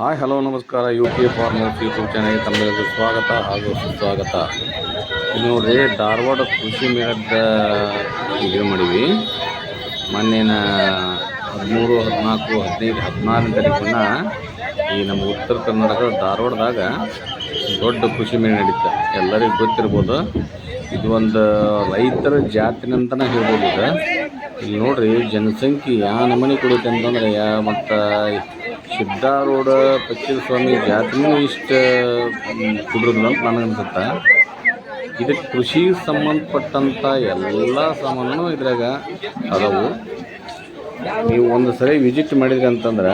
Hi, hello, ನಮಸ್ಕಾರ. U K farmers YouTube ಚಾನಲ್ಗೆ ತಮ್ಮೆಲ್ಲರಿಗೂ ಸ್ವಾಗತ ಹಾಗೂ ಸುಸ್ವಾಗತ. ಇದು ನೋಡ್ರಿ, ಧಾರವಾಡ ಕೃಷಿ ಮೇಳದ ಇದು ಮಾಡೀವಿ. ಮೊನ್ನೆನ ಹದಿಮೂರು, ಹದಿನಾಲ್ಕು, ಹದಿನೈದು, ಹದಿನಾರನೇ ತಾರೀಕನ್ನ ಈ ನಮ್ಮ ಉತ್ತರ ಕರ್ನಾಟಕದ ಧಾರವಾಡದಾಗ ದೊಡ್ಡ ಕೃಷಿ ಮೇಳ ನಡೀತಾ. ಎಲ್ಲರಿಗೂ ಗೊತ್ತಿರ್ಬೋದು. ಇದು ಒಂದು ರೈತರ ಜಾತಿನಂತನೇ ಹೇಳ್ಬೋದು ಇದು. ಇಲ್ಲಿ ನೋಡ್ರಿ, ಜನಸಂಖ್ಯೆ ಯಾವ ನಮೂನಿ ಕೊಡುತ್ತೆ ಅಂತಂದ್ರೆ ಯಾ ಮತ್ತು ಸಿದ್ಧಾರೂಢ ಪಚ್ಚಿದ ಸ್ವಾಮಿ ಜಾತ್ರೆನೂ ಇಷ್ಟು ಕುದುರಲ್ಲ ಅಂತ ನನಗೆ ಅನ್ಸುತ್ತೆ. ಇದಕ್ಕೆ ಕೃಷಿಗೆ ಸಂಬಂಧಪಟ್ಟಂಥ ಎಲ್ಲ ಸಾಮಾನು ಇದ್ರಾಗ ಅದಾವು. ನೀವು ಒಂದು ಸರಿ ವಿಸಿಟ್ ಮಾಡಿದ್ರಿ ಅಂತಂದ್ರೆ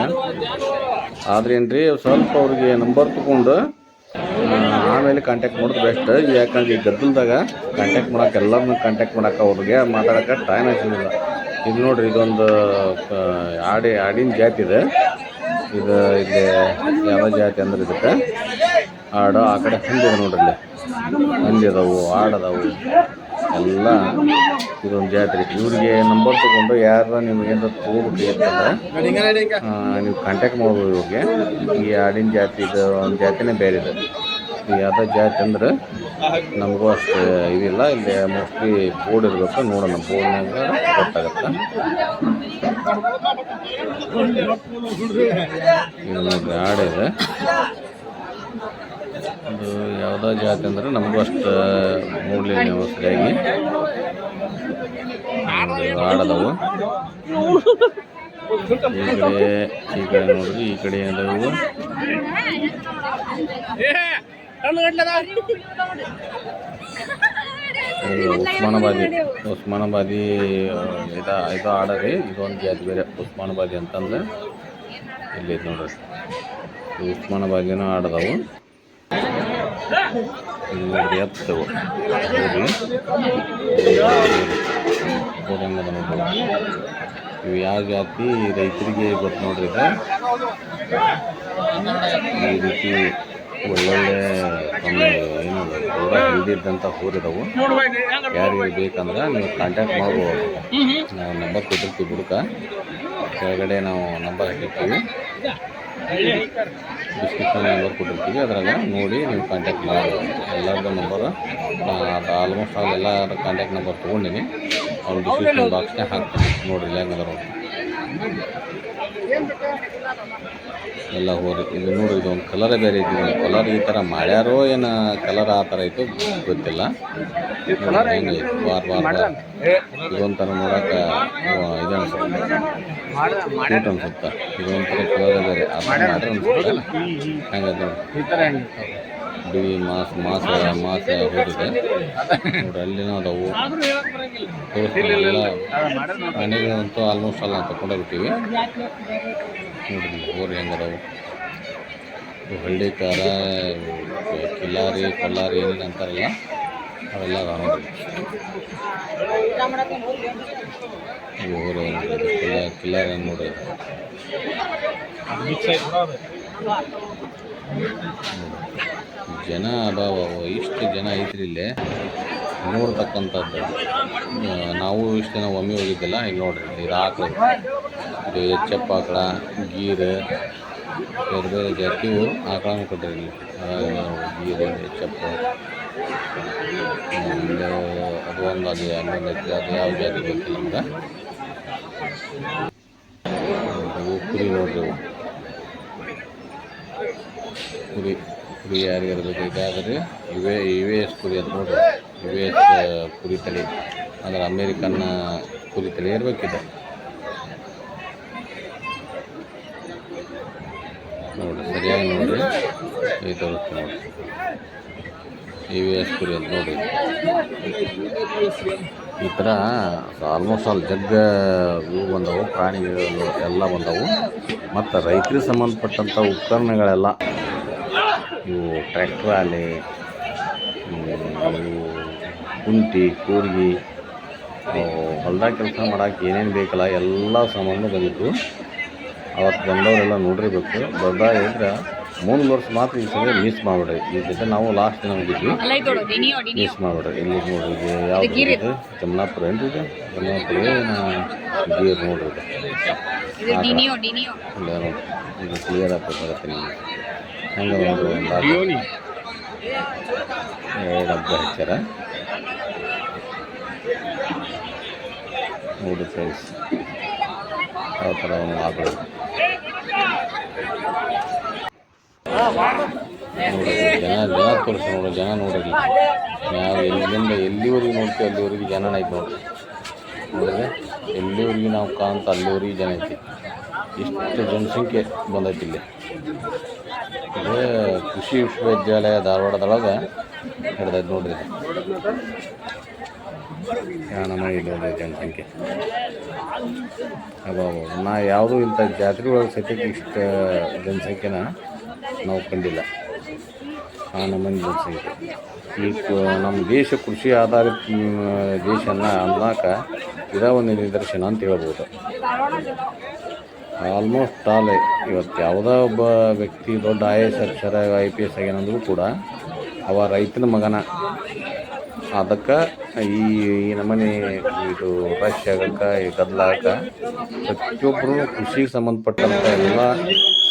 ಆದ್ರೇನ್ರಿ ಸ್ವಲ್ಪ ಅವ್ರಿಗೆ ನಂಬರ್ ತೊಗೊಂಡು ಆಮೇಲೆ ಕಾಂಟ್ಯಾಕ್ಟ್ ಮಾಡೋದು ಬೆಸ್ಟ್ ಯಾಕಂದ್ರೆ ಈ ಗದ್ದಲದಾಗ ಕಾಂಟ್ಯಾಕ್ಟ್ ಮಾಡೋಕೆ ಎಲ್ಲರನ್ನೂ ಕಾಂಟ್ಯಾಕ್ಟ್ ಮಾಡೋಕೆ ಅವ್ರಿಗೆ ಮಾತಾಡೋಕೆ ಟೈಮ್ ಸಿಗೋದಿಲ್ಲ ಇದು ನೋಡ್ರಿ, ಇದೊಂದು ಆಡಿ, ಆಡಿನ ಜಾತಿ ಇದೆ. ಇದು ಇಲ್ಲಿ ಯಾವ ಜಾತಿ ಅಂದ್ರೆ ಇದಕ್ಕೆ? ಆಡು ಆ ಕಡೆ ಹಂದಿ ಇದೆ ನೋಡ್ರಿ ಹಂದಿ ಅದಾವು ಆಡದವು ಎಲ್ಲ ಇದೊಂದು ಜಾತ್ರೆ. ಇವ್ರಿಗೆ ನಂಬರ್ ತೊಗೊಂಡು ಯಾರ ನಿಮ್ಗೆ ಆ, ನೀವು ಕಾಂಟ್ಯಾಕ್ಟ್ ಮಾಡ್ಬೋದು ಇವ್ರಿಗೆ. ಈ ಆಡಿನ ಜಾತಿ ಇದು ಒಂದು ಜಾತಿನೇ ಬೇರೆ ಇದೆ. ಈ ಯಾವ್ದೋ ಜಾತಿ ಅಂದ್ರೆ ನಮಗೂ ಅಷ್ಟು ಇದಿಲ್ಲ. ಇಲ್ಲಿ ಮೋಸ್ಟ್ಲಿ ಬೋರ್ಡ್ ಇರಬೇಕು ನೋಡೋಣ. ಬೋರ್ಡ್ನಾಗ ಗೊತ್ತಾಗತ್ತೆ. ಇದು ಇದು ಯಾವುದೋ ಜಾತಿ ಅಂದ್ರೆ ನಮಗೂ ಅಷ್ಟು ಮೂಡಲಿ ಸರಿಯಾಗಿ ಆಡದವು ಈ ಕಡೆ ಈ ಕಡೆ ನೋಡ್ರಿ ಈ ಕಡೆ ಅದವು ಉಸ್ಮಾನಾಬಾದಿ ಉಸ್ಮಾನಾಬಾದಿ, ಇದು ಇದು ಆಡರಿ ಇದೊಂದು ಜಾತಿ ಬೇರೆ, ಉಸ್ಮಾನಾಬಾದಿ ಅಂತಂದ್ರೆ ಇಲ್ಲಿ ನೋಡ್ರಿ. ಉಸ್ಮಾನಾಬಾದಿನೂ ಆಡದವು. ಇವು ಯಾವ ಜಾತಿ, ರೈತರಿಗೆ ಗೊತ್ತು ನೋಡ್ರಿ ಈ ರೀತಿ ಒಳ್ಳೊಳ್ಳೆ ಇದ್ದಂಥ ಊರಿದವು. ಯಾರಿಗೆ ಬೇಕಂದ್ರೆ ನೀವು ಕಾಂಟ್ಯಾಕ್ಟ್ ಮಾಡ್ಬೋದು. ನಾವು ನಂಬರ್ ಕೊಟ್ಟಿರ್ತೀವಿ ಬುಡಕ. ಕೆಳಗಡೆ ನಾವು ನಂಬರ್ ಹಾಕಿರ್ತೀವಿ. ಡಿಸ್ಕ್ರಿಪ್ಷನ್ ನಂಬರ್ ಕೊಟ್ಟಿರ್ತೀವಿ. ಅದ್ರಾಗ ನೋಡಿ ನೀವು ಕಾಂಟ್ಯಾಕ್ಟ್ ಮಾಡ್ಬೋದು. ಎಲ್ಲರದ್ದು ನಂಬರ್ ಅದು ಆಲ್ಮೋಸ್ಟ್ ಆಲ್ ಎಲ್ಲ ಕಾಂಟ್ಯಾಕ್ಟ್ ನಂಬರ್ ತೊಗೊಂಡಿನಿ. ಅವ್ರು ಡಿಸ್ಕ್ರಿಪ್ಷನ್ ಬಾಕ್ಸ್ನೇ ಹಾಕ್ತೀನಿ. ನೋಡಿರಿ ಹೆಂಗದ ಎಲ್ಲ ಹೋರಿ ಇದು ನೋಡ್ರಿ ಇದೊಂದು ಕಲರೇ ಬೇರೆ ಒಂದು ಕಲರ್ ಈ ಥರ ಮಾಡ್ಯಾರೋ ಏನು ಕಲರ್ ಆ ಥರ ಇತ್ತು ಗೊತ್ತಿಲ್ಲ. ಹೆಂಗೆ? ವಾರ ವಾರ ಇದೊಂಥರ ನೋಡಕ್ಕೆ ಇದು ಅನ್ಸುತ್ತೆ. ಕ್ಯೂಟ್ ಅನ್ಸುತ್ತೆ? ಇದೊಂಥರ ಕಲರ್ ಬೇರೆ. ಅದು ಥರ ಮಾಡ್ಯಾರ ಅನ್ಸುತ್ತೆ. ಹೆಂಗೆ ನೋಡಿ. ಬಿಳಿ ಮಾಸ್ ಮಾಸ ಮಾಸ ಹೋಗಿದೆ. ನೋಡ್ರಿ ಅಲ್ಲಿನೂ ಅದಾವು. ತೋರಿಸ್ತೀನಿ. ಎಲ್ಲ ಮನೆಗಳಂತೂ ಆಲ್ಮೋಸ್ಟ್ ಎಲ್ಲ ತಗೊಂಡೋಗ್ಬಿಟ್ಟಿವಿ ನೋಡ್ರಿ ಹೋರಿ ಹೆಂಗದವು ಹಳ್ಳಿ ಕಾಲ ಕಿಲ್ಲಾರಿ ಕೊಲ್ಲಾರಿ ಏನೇನು ಅಂತಾರಲ್ಲ, ಅವೆಲ್ಲ ಅದಾವ ನೋಡ್ರಿ. ಕಿಲ್ಲಾರಿ ಏನ್ ಜನ ಅಭಾವ ಇಷ್ಟು ಜನ ಐತ್ರಿ ಇಲ್ಲೇ. ನೋಡ್ತಕ್ಕಂಥದ್ದು. ನಾವು ಇಷ್ಟು ಜನ ಒಮ್ಮೆ ಹೋಗಿದ್ದಲ್ಲ, ಇಲ್ಲಿ ನೋಡ್ರಿ ಇದು ಆಕಳು ಇದು ಹೆಚ್ಚಪ್ಪ ಆಕಳ, ಗೀರ್, ಬೇರೆ ಬೇರೆ ಜಾತಿವು ಆಕಳನ್ನು ಕೊಟ್ಟರಿ ಇಲ್ಲಿ. ನಾವು ಗೀರ್ ಹೆಚ್ಚಪ್ಪ ಆಮೇಲೆ ಅದು ಒಂದು, ಅದು ಅಲ್ಲೊಂದು ಐತಿ, ಅದು ಯಾವ ಜಾತಿ ಗೊತ್ತಿಲ್ಲ ನಮ್ಗೆ. ಕುರಿ ನೋಡ್ರಿ ಕುರಿ ಕುರಿ ಯಾರಿಗಾರು ಬೇಕಾದ್ರೆ ಇವೇ ಇವೇ ಎಸ್ ಕುರಿ ಅಂತ ನೋಡ್ರಿ. ಇವೇ ಎಸ್ ಕುರಿ ತಳಿ. ಅಂದ್ರೆ ಅಮೇರಿಕನ್ ಕುರಿ ತಳಿ ಇರ್ಬೇಕಿದೆ. ನೋಡ್ರಿ ಸರಿಯಾಗಿ ನೋಡಿರಿ ಈ ನೋಡಿ. ನೋಡ್ರಿ ವಿ ಎಸ್ ಅಂತ ನೋಡಿ. ಈ ಥರ ಆಲ್ಮೋಸ್ಟ್ ಆಲ್ ಜಗ್ಗ ಇವು ಬಂದವು, ಪ್ರಾಣಿಗಳು ಎಲ್ಲ ಬಂದವು. ಮತ್ತು ರೈತರಿಗೆ ಸಂಬಂಧಪಟ್ಟಂಥ ಉಪಕರಣಗಳೆಲ್ಲ ಇವು ಟ್ರ್ಯಾಕ್ಟರ್ ಆಗಲಿ ಇವು ಕುಂಟಿ, ಕೂರ್ಗಿ ಹೊಲ್ದಾಗ ಕೆಲಸ ಮಾಡಕ್ಕೆ ಏನೇನು ಬೇಕಲ್ಲ, ಎಲ್ಲ ಸಾಮಾನು ಬಂದಿದ್ದು ಅವತ್ತು ಬಂದವರೆಲ್ಲ ನೋಡಿರ್ಬೇಕು. ದೊಡ್ಡ ಇದ್ರೆ ಮೂರು ವರ್ಷ ಮಾತ್ರ ಈ ಸಲ ಮಿಸ್ ಮಾಡಿಬಿಡ್ರಿ ಈ ಜೊತೆ ನಾವು ಲಾಸ್ಟ್ ದಿನ ಹೋಗಿದ್ವಿ ಅಲ್ಲ ಇದು ನೋಡು ಡಿನಿಯೋ ಡಿನಿಯೋ ಮಿಸ್ ಮಾಡಿಬಿಡ್ರಿ ಇಲ್ಲಿ ನೋಡ್ರಿ ಇದು ಯಾವ್ದು ಇದು? ಜಮನಾಪುರ ಏನ್ರಿ ಇದು ಜಮನಾಪುರ ಗೀರ್ ನೋಡ್ರಿ ಇದು ಕ್ಲಿಯರ್ ಆಗ್ತದೆ ಬರುತ್ತೆ ನಿಮಗೆ. ಹೆಂಗೆ ನೋಡ್ರಿ ಒಂದು ಆಕಳು. ಎರಡು ಹಬ್ಬ ಹಚ್ಚಾರ? ನೋಡಿ ಫ್ರೆಂಡ್ಸ್ ಯಾವ ಥರ ಒಂದು ನೋಡಿ ಜನ ಜನ ತೋರಿಸಿ ನೋಡ ಜನ ನೋಡ್ರಿ ನಾವು ಎಲ್ಲಿಂದ ಎಲ್ಲಿವರೆಗೆ ನೋಡ್ತೀವಿ ಅಲ್ಲಿವರೆಗೆ ಜನ ಐತೆ ನೋಡ್ರಿ ನೋಡಿದ್ರೆ ಎಲ್ಲಿವರೆಗೆ ನಾವು ಕಾಂತ ಅಲ್ಲಿವರೆಗೆ ಜನ ಐತಿ ಇಷ್ಟು ಜನಸಂಖ್ಯೆ ಬಂದೈತಿ ಇಲ್ಲಿ ಇದು ಕೃಷಿ ವಿಶ್ವವಿದ್ಯಾಲಯ ಧಾರವಾಡದೊಳಗೆ ಹಿಡ್ದೈತೆ ನೋಡ್ರಿ. ನಮ್ಮ ಜನಸಂಖ್ಯೆ? ಅಬ್ಬಾಬ ನಾ ಯಾವುದೂ ಇಂಥ ಜಾತ್ರೆ ಒಳಗೆ ಸದ್ಯಕ್ಕೆ ಇಷ್ಟು ಜನಸಂಖ್ಯೆನ ನಾವು ಕಂಡಿಲ್ಲ. ಆ ಜನಸಂಖ್ಯೆ. ಈ ನಮ್ಮ ದೇಶ ಕೃಷಿ ಆಧಾರಿತ ದೇಶನ ಅನ್ನಕ ಇದ ಒಂದು ನಿದರ್ಶನ ಅಂತ ಹೇಳ್ಬೋದು. ಆಲ್ಮೋಸ್ಟ್ ಆಲ್ ಇವತ್ತು ಯಾವುದೋ ಒಬ್ಬ ವ್ಯಕ್ತಿ ದೊಡ್ಡ ಐ ಎಸ್ ಅಕ್ಷರ ಐ ಪಿ ಎಸ್ ಆಗ್ಯಾನಂದ್ರೂ ಕೂಡ ಅವ ರೈತನ ಮಗನ. ಅದಕ್ಕೆ ಈ ಈ ನಮನೆ ಇದು ರಶ್ ಆಗಕ್ಕೆ, ಈ ಗದ್ದಲ ಆಗಕ್ಕೆ ಪ್ರತಿಯೊಬ್ಬರು ಕೃಷಿಗೆ ಸಂಬಂಧಪಟ್ಟಂಥ ಎಲ್ಲ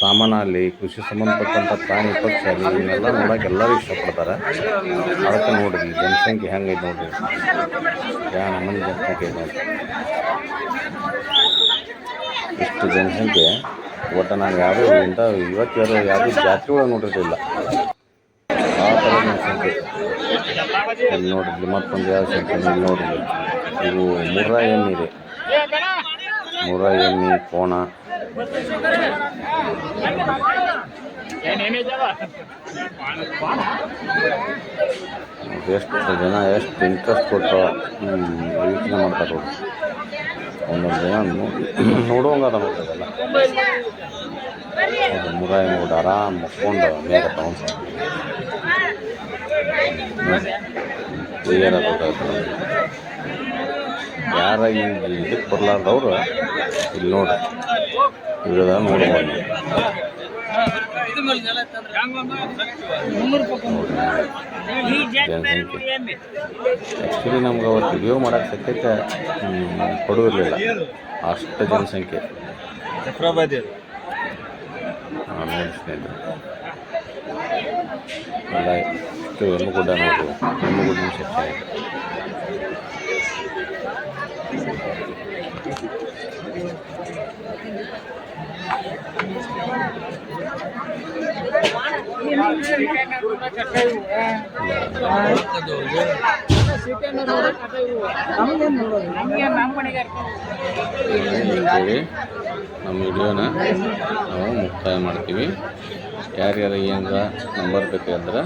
ಸಾಮಾನಲ್ಲಿ, ಕೃಷಿ ಸಂಬಂಧಪಟ್ಟಂಥ ಪ್ರಾಣಿ ಪಕ್ಷಿ ಅಲ್ಲಿ ಇವನ್ನೆಲ್ಲ ನೋಡೋಕೆ ಎಲ್ಲರೂ ಇಷ್ಟಪಡ್ತಾರೆ. ಅದಕ್ಕೆ ನೋಡ್ರಿ ಜನಸಂಖ್ಯೆ ಹೆಂಗೈತೆ ನೋಡಿರಿ. ಯಾ, ನಮ್ಮನೆ ಜನಸಂಖ್ಯೆ ನೋಡಿರಿ. ಇಷ್ಟು ಜನಸಂಖ್ಯೆ ಒಟ್ಟು ನಾನು ಯಾವುದೇ ಇಂಥ ಇವತ್ತು ಯಾವುದೇ ಯಾವುದೂ ಜಾತ್ರೆ ಒಳಗೆ ನೋಡಿರಲಿಲ್ಲ ಆ ಥರ ಜನಸಂಖ್ಯೆ ಇಲ್ಲಿ ನೋಡ್ರಿ ಮತ್ತೊಂದು ಯಾವ ಸಂಖ್ಯೆ ಇಲ್ಲಿ ನೋಡ್ರಿ. ಇವು ಎಮ್ಮಿ ಇದೆ. ಮುರ್ರಾ ಎಮ್ಮಿ, ಕೋಣ. ಎಷ್ಟು ಜನ, ಎಷ್ಟು ಇಂಟ್ರೆಸ್ಟ್ ಕೊಟ್ಟು ಯೋಚನೆ ಮಾಡ್ತಾರೆ ಒಂದೊಂದು ಜನ ನೋಡುವಂಗದ ನೋಡ್ತದಲ್ಲ ಮುರಾಯಿ ನೋಡಿ ಆರಾಮ್ ಮುಕ್ಕೊಂಡು ಮೇಲೆ ತಗೊಂಡು ಕ್ಲಿಯರ್ ಗೊತ್ತಾಗ್ತದೆ ಯಾರ ಇದಕ್ಕೆ ಬರಲಾರ್ದವ್ರು ಇಲ್ಲಿ ನೋಡ್ರಿ ವಿಡಿಯೋದಾಗ ನೋಡ್ಬೋದು ಆ್ಯಕ್ಚುಲಿ ನಮ್ಗೆ ಅವತ್ತು ವ್ಯೂ ಮಾಡೋಕ್ಕೆ ಸತ್ಯಕ್ಕೆ ಕೊಡುವಿರಲಿಲ್ಲ ಅಷ್ಟು ಜನಸಂಖ್ಯೆ. ಆಮೇಲೆ ಸ್ನೇಹಿತರು ಸ್ನೇಹಿತರೆ ಎಲ್ಲ ಇಷ್ಟು ಹೆಮ್ಮಗುಡ್ಡ ನೋಡ್ರಿ ಹೆಮ್ಮಗುಡ್ಡ ಸೆಕ್ಷನ್ ಇದೆ ಅಂತೇಳಿ ನಮ್ಮ ವಿಡಿಯೋನ ನಾವು ಮುಕ್ತಾಯ ಮಾಡ್ತೀವಿ. ಯಾರ್ಯಾರು ಏನಾರ ನಂಬರ್ ಬೇಕಾದ್ರೆ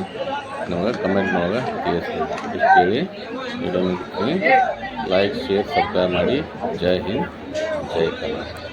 ನಮಗೆ ಕಮೆಂಟ್ ಒಳಗೆ ತಿಳಿಸ್ತೀವಿ ಇಷ್ಟು ಹೇಳಿ ವಿಡಿಯೋ ಮುಗಿಸ್ತೀನಿ ಲೈಕ್ ಶೇರ್ ಸಬ್ಸ್ಕ್ರೈಬ್ ಮಾಡಿ ಜೈ ಹಿಂದ್ ಜೈ ಕನ್ನಡ